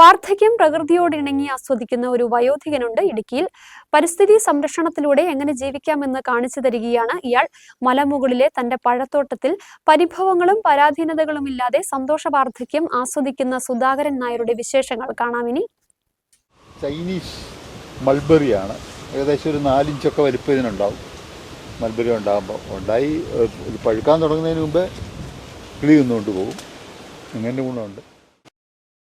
വാർദ്ധക്യം പ്രകൃതിയോട് ഇണങ്ങി ആസ്വദിക്കുന്ന ഒരു വയോധികനുണ്ട് ഇടുക്കിയിൽ. പരിസ്ഥിതി സംരക്ഷണത്തിലൂടെ എങ്ങനെ ജീവിക്കാമെന്ന് കാണിച്ചു തരികയാണ് ഇയാൾ. മലമുകളിലെ തന്റെ പഴത്തോട്ടത്തിൽ പരിഭവങ്ങളും പരാധീനതകളും ഇല്ലാതെ സന്തോഷ വാർദ്ധക്യം ആസ്വദിക്കുന്ന സുധാകരൻ നായരുടെ വിശേഷങ്ങൾ കാണാമിനി ചൈനീസ് മൾബറിയാണ്. ഏകദേശം ഒരു നാലിഞ്ചൊക്കെ വലിപ്പം ഇതിനുണ്ടാവും. മൾബറി ഉണ്ടാകുമ്പോൾ ഉണ്ടായി പഴുക്കാൻ തുടങ്ങുന്നതിന് മുമ്പേ കിളി നിന്നുകൊണ്ട് പോകും. അങ്ങനെ ഗുണമുണ്ട്.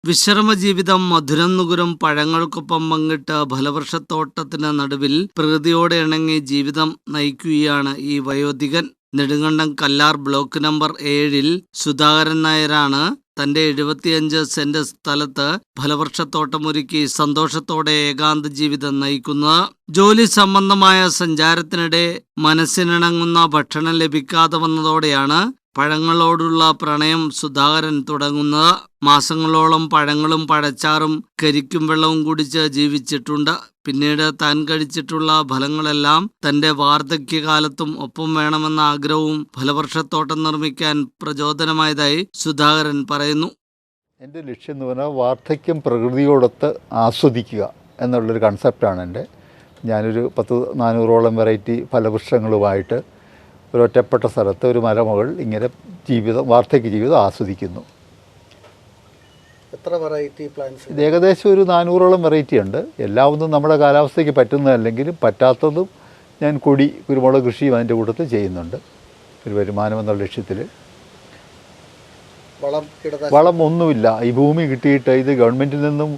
വിശ്രമ ജീവിതം മധുരം നുകുരം പഴങ്ങൾക്കൊപ്പം പങ്കിട്ട് ഫലവൃക്ഷത്തോട്ടത്തിന് നടുവിൽ പ്രകൃതിയോടെ ഇണങ്ങി ജീവിതം നയിക്കുകയാണ് ഈ വയോധികൻ. നെടുങ്കണ്ടം കല്ലാർ ബ്ലോക്ക് നമ്പർ ഏഴിൽ സുധാകരൻ നായരാണ് തന്റെ എഴുപത്തിയഞ്ച് സെന്റ് സ്ഥലത്ത് ഫലവൃക്ഷത്തോട്ടമൊരുക്കി സന്തോഷത്തോടെ ഏകാന്ത ജീവിതം നയിക്കുന്നത്. ജോലി സംബന്ധമായ സഞ്ചാരത്തിനിടെ മനസ്സിനിണങ്ങുന്ന ഭക്ഷണം ലഭിക്കാതെ വന്നതോടെയാണ് പഴങ്ങളോടുള്ള പ്രണയം സുധാകരൻ തുടങ്ങുന്നത് മാസങ്ങളോളം പഴങ്ങളും പഴച്ചാറും കരിക്കും വെള്ളവും കുടിച്ച് ജീവിച്ചിട്ടുണ്ട്. പിന്നീട് താൻ കഴിച്ചിട്ടുള്ള ഫലങ്ങളെല്ലാം തന്റെ വാർദ്ധക്യകാലത്തും ഒപ്പം വേണമെന്ന ആഗ്രഹവും ഫലവർഷത്തോട്ടം നിർമ്മിക്കാൻ പ്രചോദനമായതായി സുധാകരൻ പറയുന്നു. എന്റെ ലക്ഷ്യം എന്ന് പറഞ്ഞാൽ വാർദ്ധക്യം പ്രകൃതിയോടൊത്ത് ആസ്വദിക്കുക എന്നുള്ളൊരു കൺസെപ്റ്റാണ് എന്റെ. ഞാനൊരു പത്ത് നാനൂറോളം വെറൈറ്റി ഫലവൃക്ഷങ്ങളുമായിട്ട് ഒരു ഒറ്റപ്പെട്ട സ്ഥലത്ത് ഒരു മരമകൾ ഇങ്ങനെ ജീവിതം വാർദ്ധക്യ ജീവിതം ആസ്വദിക്കുന്നു. എത്ര വെറൈറ്റി പ്ലാന്റ്സ് ഏകദേശം ഒരു നാനൂറോളം വെറൈറ്റി ഉണ്ട്. എല്ലാം ഒന്നും നമ്മുടെ കാലാവസ്ഥയ്ക്ക് പറ്റുന്നതല്ലെങ്കിലും പറ്റാത്തതും ഞാൻ കൊടി കുരുമുളക് കൃഷിയും അതിന്റെ കൂട്ടത്തിൽ ചെയ്യുന്നുണ്ട്. ഒരു വരുമാനം എന്നുള്ള ലക്ഷ്യത്തിൽ വളം ഒന്നുമില്ല. ഈ ഭൂമി കിട്ടിയിട്ട് ഇത് ഗവൺമെന്റിൽ നിന്നും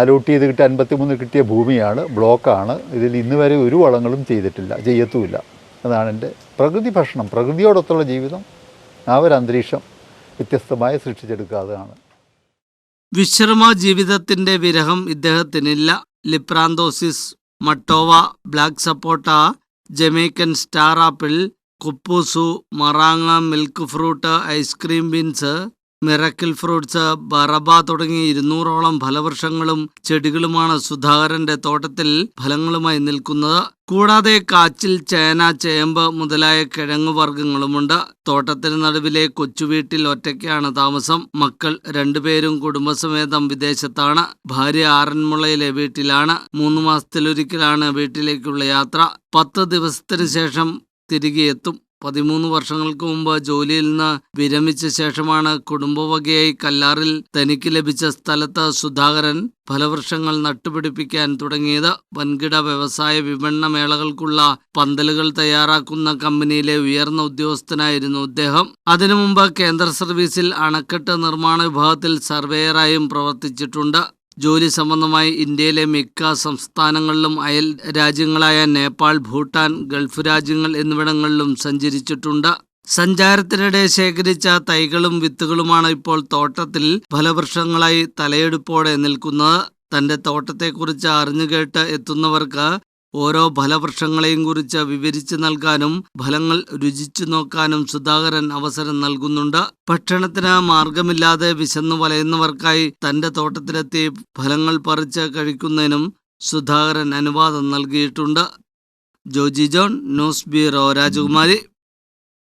അലോട്ട് ചെയ്ത് കിട്ടിയ അൻപത്തി അൻപത്തിമൂന്ന് കിട്ടിയ ഭൂമിയാണ് ബ്ലോക്കാണ്. ഇതിൽ ഇന്ന് വരെ ഒരു വളങ്ങളും ചെയ്തിട്ടില്ല ചെയ്യത്തുമില്ല. അതാണ് എന്റെ പ്രകൃതി ഭക്ഷണം പ്രകൃതിയോടൊത്തുള്ള ജീവിതം ആ ഒരു അന്തരീക്ഷം വ്യത്യസ്തമായി സൃഷ്ടിച്ചെടുക്കാതെയാണ് വിശ്രമ ജീവിതത്തിന്റെ വിരഹം ഇദ്ദേഹത്തിനില്ല. ലിപ്രാന്തോസിസ് മട്ടോവ black sapota Jamaican star apple കുപ്പൂസു മറാങ്ങ milk fruit ice cream beans miracle fruits ബറബ തുടങ്ങി ഇരുന്നൂറോളം ഫലവൃക്ഷങ്ങളും ചെടികളുമാണ് സുധാകരന്റെ തോട്ടത്തിൽ ഫലങ്ങളുമായി നിൽക്കുന്നത്. കൂടാതെ കാച്ചിൽ ചേന ചേമ്പ് മുതലായ കിഴങ്ങു വർഗങ്ങളുമുണ്ട്. തോട്ടത്തിന് നടുവിലെ കൊച്ചുവീട്ടിൽ ഒറ്റയ്ക്കാണ് താമസം. മക്കൾ രണ്ടുപേരും കുടുംബസമേതം വിദേശത്താണ്. ഭാര്യ ആറന്മുളയിലെ വീട്ടിലാണ്. മൂന്ന് മാസത്തിലൊരിക്കലാണ് വീട്ടിലേക്കുള്ള യാത്ര. പത്ത് ദിവസത്തിനു ശേഷം തിരികെ എത്തും പതിമൂന്ന് വർഷങ്ങൾക്ക് മുമ്പ് ജോലിയിൽ നിന്ന് വിരമിച്ച ശേഷമാണ് കുടുംബവകയായി കല്ലാറിൽ തനിക്ക് ലഭിച്ച സ്ഥലത്ത് സുധാകരൻ ഫലവൃക്ഷങ്ങൾ നട്ടുപിടിപ്പിക്കാൻ തുടങ്ങിയത്. വൻകിട വ്യവസായ വിപണന മേളകൾക്കുള്ള പന്തലുകൾ തയ്യാറാക്കുന്ന കമ്പനിയിലെ ഉയർന്ന ഉദ്യോഗസ്ഥനായിരുന്നു അദ്ദേഹം അതിനു മുമ്പ് കേന്ദ്ര സർവീസിൽ അണക്കെട്ട് നിർമ്മാണ വിഭാഗത്തിൽ സർവേയറായും പ്രവർത്തിച്ചിട്ടുണ്ട്. ജോലി സംബന്ധമായി ഇന്ത്യയിലെ മിക്ക സംസ്ഥാനങ്ങളിലും അയൽ രാജ്യങ്ങളായ നേപ്പാൾ ഭൂട്ടാൻ ഗൾഫ് രാജ്യങ്ങൾ എന്നിവിടങ്ങളിലും സഞ്ചരിച്ചിട്ടുണ്ട്. സഞ്ചാരത്തിനിടെ ശേഖരിച്ച തൈകളും വിത്തുകളുമാണ് ഇപ്പോൾ തോട്ടത്തിൽ ഫലവൃക്ഷങ്ങളായി തലയെടുപ്പോടെ നിൽക്കുന്നത്. തന്റെ തോട്ടത്തെക്കുറിച്ച് അറിഞ്ഞുകേട്ട് എത്തുന്നവർക്ക് ഓരോ ഫലവൃക്ഷങ്ങളെയും കുറിച്ച് വിവരിച്ചു നൽകാനും ഫലങ്ങൾ രുചിച്ചു നോക്കാനും സുധാകരൻ അവസരം നൽകുന്നുണ്ട്. ഭക്ഷണത്തിന് മാർഗമില്ലാതെ വിശന്നു വലയുന്നവർക്കായി തന്റെ തോട്ടത്തിലെത്തി ഫലങ്ങൾ പറിച്ച് കഴിക്കുന്നതിനും സുധാകരൻ അനുവാദം നൽകിയിട്ടുണ്ട്. ജോജി ജോൺ ന്യൂസ് ബ്യൂറോ രാജകുമാരി.